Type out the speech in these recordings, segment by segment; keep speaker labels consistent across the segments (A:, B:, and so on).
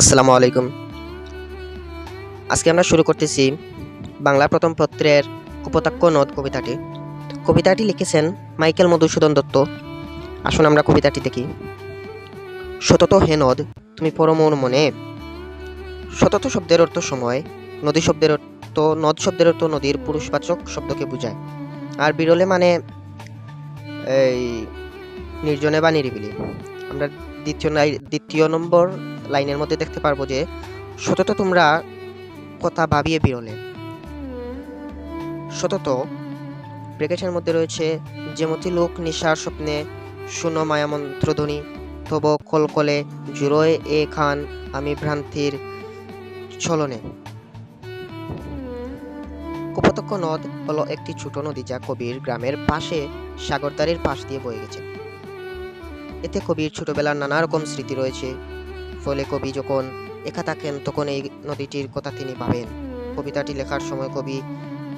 A: আসসালামু আলাইকুম। আজকে আমরা শুরু করতেছি বাংলা প্রথম পত্রের কপোতাক্ষ নদ কবিতাটি। কবিতাটি লিখেছেন মাইকেল মধুসূদন দত্ত। আসুন আমরা কবিতাটি দেখি। সতত হে নদ, তুমি পরমোর মনে। সতত শব্দের অর্থ সময়, নদী শব্দের অর্থ, নদ শব্দের অর্থ নদীর পুরুষবাচক শব্দকে বোঝায়। আর বিরলে মানে এই নির্জনে বা নিরিবিলি। আমরা দ্বিতীয় দ্বিতীয় নম্বর লাইনের মধ্যে দেখতে পারব যে সতত তোমরা কথা ভাবিয়ে বিরলে। সতত ব্রেকেটের মধ্যে রয়েছে যেমতি লোক নিশার স্বপ্নে শুনো মায়ামন্ত্রধ্বনি তব কলকলে জুড়োয় এ খান আমি ভ্রান্তির ছলনে। কপোতক্ষ নদ হলো একটি ছোট নদী যা কবির গ্রামের পাশে সাগরদারির পাশ দিয়ে বয়ে গেছে। এতে কবির ছোটবেলার নানা রকম স্মৃতি রয়েছে। ফলে কবি যখন একা থাকেন, তখন এই নদীটির কথা তিনি ভাবেন। কবিতাটি লেখার সময় কবি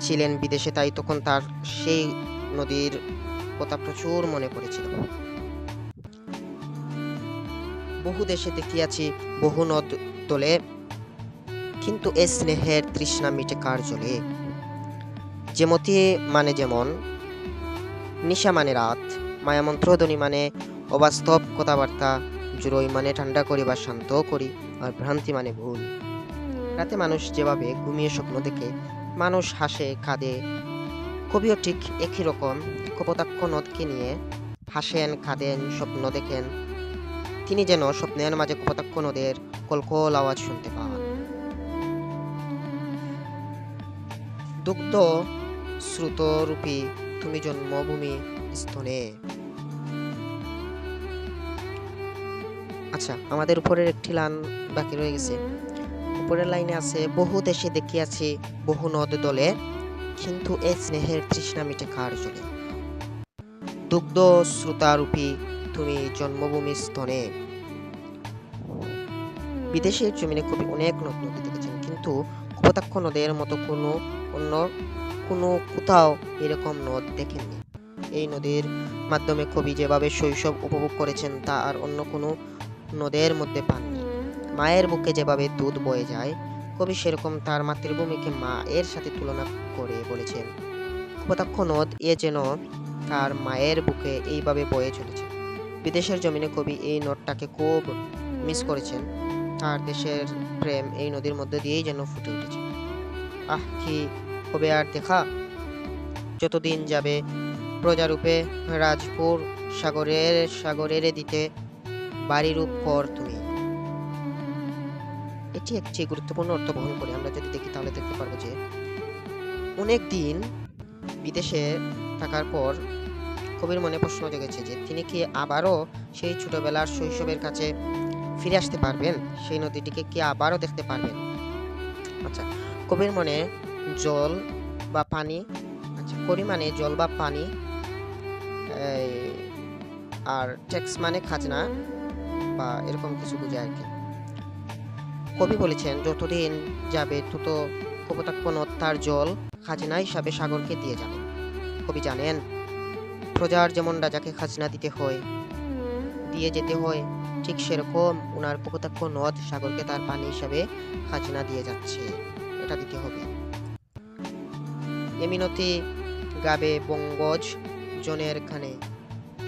A: ছিলেন বিদেশে, তাই তখন তার সেই নদীর কথা প্রচুর মনে পড়েছিল। বহু দেশে দেখিয়াছি, বহু নদ তোলে কিন্তু এ স্নেহের তৃষ্ণা মিটে কার জলে? যেমতি মানে যেমন, নিশা মানে রাত, মায়ামন্ত্রধ্বনি মানে অবাস্তব কথাবার্তা জুড়োই মানে ঠান্ডা করি বা শান্ত করি, আর ভ্রান্তি মানে ভুল। রাতে মানুষ যেভাবে ঘুমিয়ে স্বপ্ন দেখে, মানুষ হাসে, কাঁদে, কবিও ঠিক একই রকম, কপোতাক্ষ নদকে নিয়ে হাসেন, কাঁদেন, স্বপ্ন দেখেন। তিনি যেন স্বপ্নের মাঝে কপোতাক্ষ নদের কলকল আওয়াজ শুনতে পান। দুগ্ধ শ্রুতরূপী তুমি জন্মভূমি স্তনে আচ্ছা আমাদের উপরের একটি লাইন বাকি রয়ে গেছে। উপরের লাইনে আছে, বহু দেশে দেখিয়াছি বহু নদ দলে কিন্তু এ স্নেহের তৃষ্ণা মিটে কার চলে দুগ্ধ শ্রুতারূপী তুমি জন্মভূমি স্তনে। বিদেশের জমিনে কবি অনেক নদ নদী দেখেছেন, কিন্তু কপোতাক্ষ নদের মতো কোনো অন্য কোনো কোথাও এরকম নদ দেখেননি। এই নদীর মাধ্যমে কবি যেভাবে শৈশব উপভোগ করেছেন, তা আর অন্য কোনো নদের মধ্যে পাননি মায়ের বুকে যেভাবে দুধ বয়ে যায়, কবি সেরকম তার মাতৃভূমিকে মা এর সাথে তুলনা করে বলেছেন। কপোতাক্ষ নদ এ যেন তার মায়ের বুকে এইভাবে বয়ে চলেছে। বিদেশের জমিনে কবি এই নদটাকে খুব মিস করেছেন। তার দেশের প্রেম এই নদীর মধ্যে দিয়েই যেন ফুটে উঠেছে। আহ, কি কবে আর দেখা? যতদিন যাবে প্রজারূপে রাজপুর সাগরের সাগরের দিতে বাড়ির কর তুমি। এটি একটি গুরুত্বপূর্ণ অর্থ বহন করে। আমরা যদি দেখি, তাহলে দেখতে পারব যে অনেক দিন বিদেশে থাকার পর কবির মনে প্রশ্ন জেগেছে যে, তিনি কি আবারও সেই ছোটবেলার শৈশবের কাছে ফিরে আসতে পারবেন? সেই নদীটিকে কি আবারও দেখতে পারবেন? আচ্ছা কবির মনে জল বা পানি আচ্ছা করি মানে জল বা পানি আর ট্যাক্স মানে খাজনা। বা এরকম কিছু বোঝায় আর কি। কবি বলেছেন, যতদিন যাবে তত কপোতাক্ষ নদ তার জল খাজনা হিসাবে সাগরকে দিয়ে যাবে। কবি জানেন, প্রজার যেমন রাজাকে খাজনা দিতে হয়, দিয়ে যেতে হয়, ঠিক সেরকম ওনার কপোতাক্ষ নদ সাগরকে তার পানি হিসাবে খাজনা দিয়ে যাচ্ছে, এটা দিতে হবে। এমিনতি গাবে বঙ্গজ জনের খানে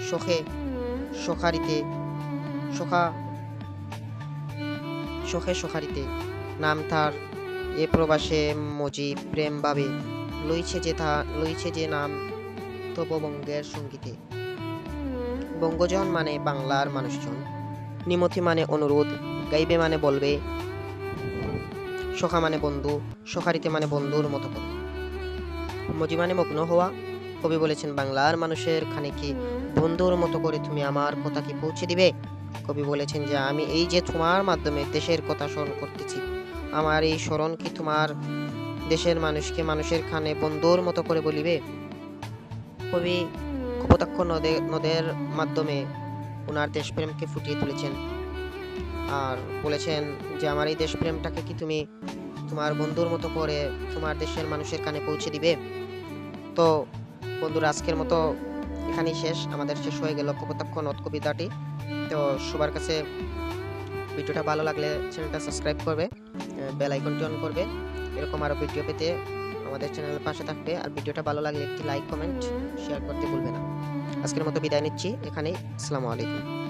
A: শখে সখারিতে সখা শখে সখারিতে নাম তার এ প্রবাসে মজি প্রেম ভাবে। লইছে যে তা লইছে যে নাম তব বঙ্গের সঙ্গীতে। বঙ্গজন মানে বাংলার মানুষজন। নিমতি মানে অনুরোধ, গাইবে মানে বলবে। সখা মানে বন্ধু সখারিতে মানে বন্ধুর মতো করে। মজি মানে মগ্ন হওয়া। কবি বলেছেন, বাংলার মানুষের খানে কি বন্ধুর মতো করে তুমি আমার কথা কি পৌঁছে দিবে। কবি বলেছেন যে, আমি এই যে তোমার মাধ্যমে দেশের কথা স্মরণ করতেছি, আমার এই স্মরণ কি তোমার দেশের মানুষকে মানুষের খানে বন্ধুর মতো করে বলিবে? কবি কপোতাক্ষ নদে, নদের মাধ্যমে ওনার দেশপ্রেমকে ফুটিয়ে তুলেছেন। আর বলেছেন যে, আমার এই দেশপ্রেমটাকে কি তুমি তোমার বন্ধুর মতো করে তোমার দেশের মানুষের কানে পৌঁছে দিবে? তো বন্ধুরা, আজকের মতো এখানেই শেষ। আমাদের শেষ হয়ে গেল কপোতাক্ষ নদ কবিতাটি। তো সবার কাছে ভিডিওটা ভালো লাগলে চ্যানেলটা সাবস্ক্রাইব করবে, বেল আইকনটি অন করবে, এরকম আরও ভিডিও পেতে আমাদের চ্যানেলের পাশে থাকবে। আর ভিডিওটা ভালো লাগলে একটি লাইক, কমেন্ট শেয়ার করতে ভুলবে না। আজকের মতো বিদায় নিচ্ছি। এখানেই, আসসালামু আলাইকুম।